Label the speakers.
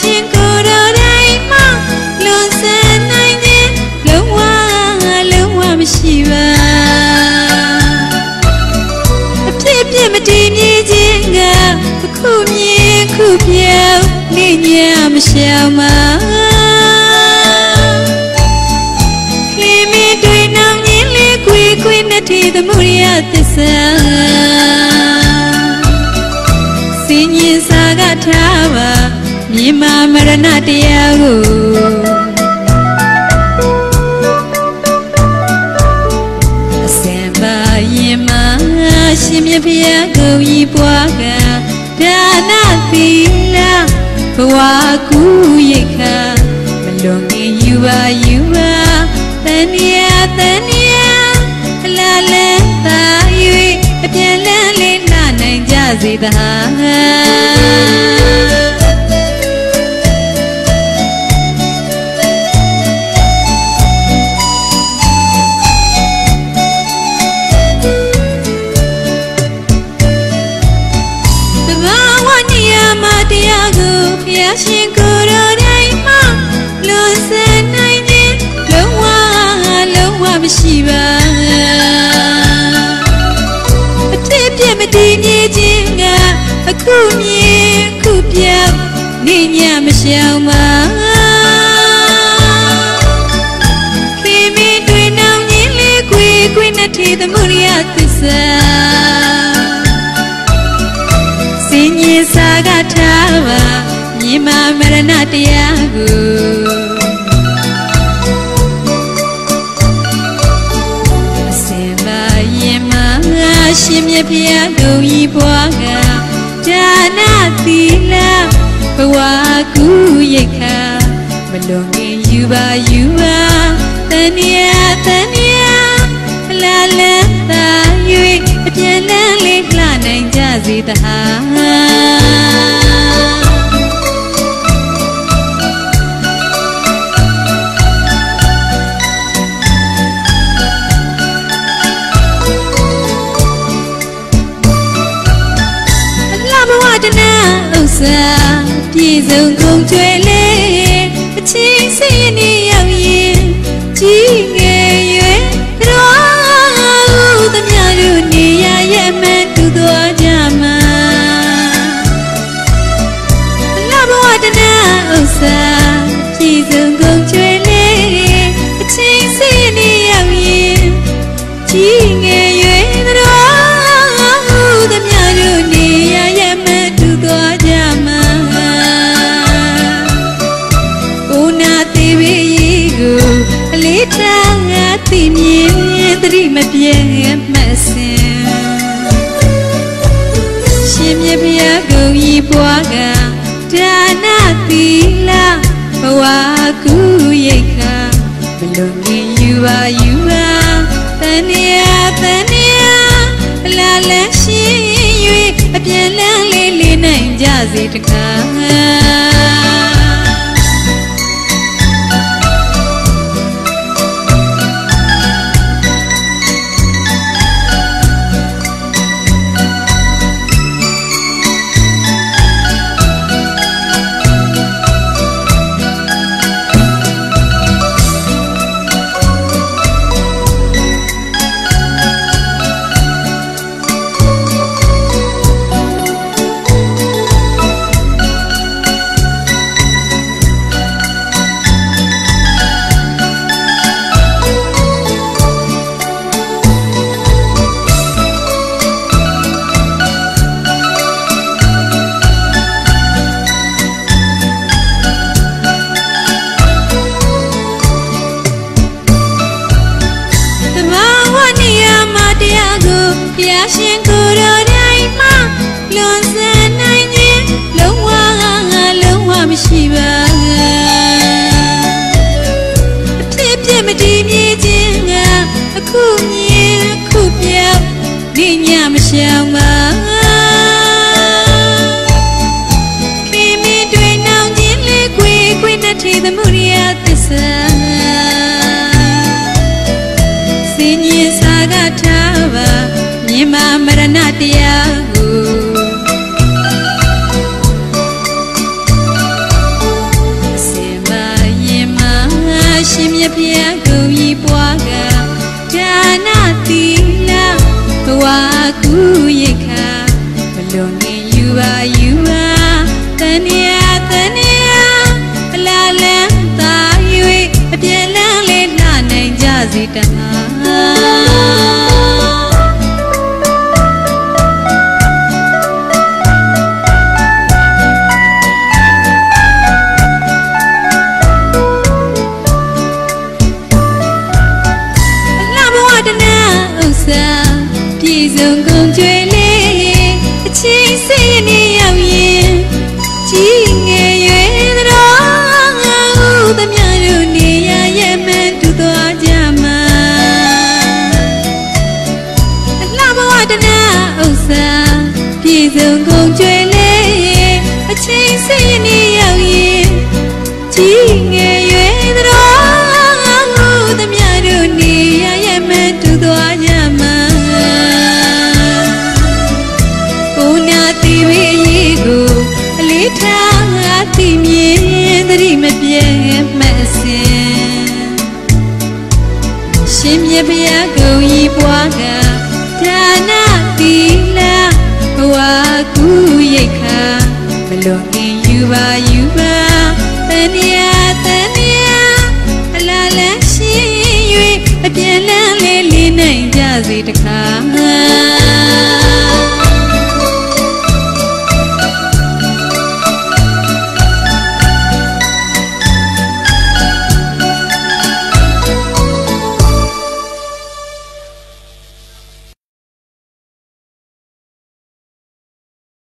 Speaker 1: ရှင်ကိုယ်တော်တိုင်မှလွန်ဆန်းနိုင်ခြင်းလုံးဝလုံးဝမရှိပါအဖြစ်ပြမတည်မြဲခြင်းကအခုမြင်ခုပြောင်းနေညမရှောင်ပါခင်မင်းတွေ့နောင်ရင်လေးခွေခွေနဲ့ထီသမှုရသစ္စာစင်ရင်စာကထားပါ မြင်မာမရဏတရားကိုအစင်ပါရင်မာရှင်မြတ်ဖျားကိုဤပွားကဒါနသီလဘဝကူရိတ်ခာမလွန်ငင်ယူပါယူပါတန်ရတန်ရအလားလဲသာ၍အပြန်လန်းလေးနှနိုင်ကြစေသာ ရားရှင်ကိုယ်တော်တိုင်မှလွန်ဆန်နိုင်ခြင်းလုံးဝလုံးဝမရှိပါအဖြစ်ပြမတည်မြဲခြင်းကအခုမြင်အခုပြောင်းနေညမရှောင်ပါခင်မင်းတွေ့နောင်ရင်လေးခွေခွေနဲ့ထီသမှုရိယသစ္စာစင်ကြီးစာကထားပါ မြင်မာမရဏတရားကိုအစင်ပါရင်မာရှင်မြတ်ဖျားကိုဤဘွားကဒါနသီလဘဝကူရိတ်ခာမလွန်ငင်ယူပါယူပါတဏှာတဏှာလာလန်းသာ၍အပြန်လန်းလေးလှနိုင်ကြစေတဟာ စ္စာပြည့်စုံကုန်ကျွယ်လေအချင်းစိတ်နေရောက်ရင်ကြီးငယ်ရွယ်တော်သမျှတို့နေရရဲ့မှန်တူတော်ကြမှာအလှဘဝတနာဥစ္စာပြည့်စုံကုန်ကျွယ်လေအချင်းစိတ်နေရောက်ရင်ကြီး ထားငါသိမြင်သတိမပြေမှတ်စင်ရှင်မြတ်ဘုရားကိုဤပွားကဒါနသီလဘဝကူရိတ်ခာမလွန်ငင်ယူပါယူပါတဏှာတဏှာအလားလန်းရှင်၍အပြန်လန်းလေးလေးနိုင်ကြစေတကား ဒီညမရှောင်ပါမိမိတွေနောင်ခြင်းလေးခွေခွေနဲ့ထိသမုဒိယသစ္စာစင်ရင်စာကထားပါမြင်မာမရဏတရား သာပြည်စုံကုန်ကြွယ် မြတ်ဘုရားဂုံဤပွားကဒါနသီလဘဝကူရိတ်ခါမလွန်ခင်ယူပါယူပါတဏှာတဏှာအလားလန်းရှင်၍အပြန်လန်းလေးလေးနိုင်ကြစေတခါ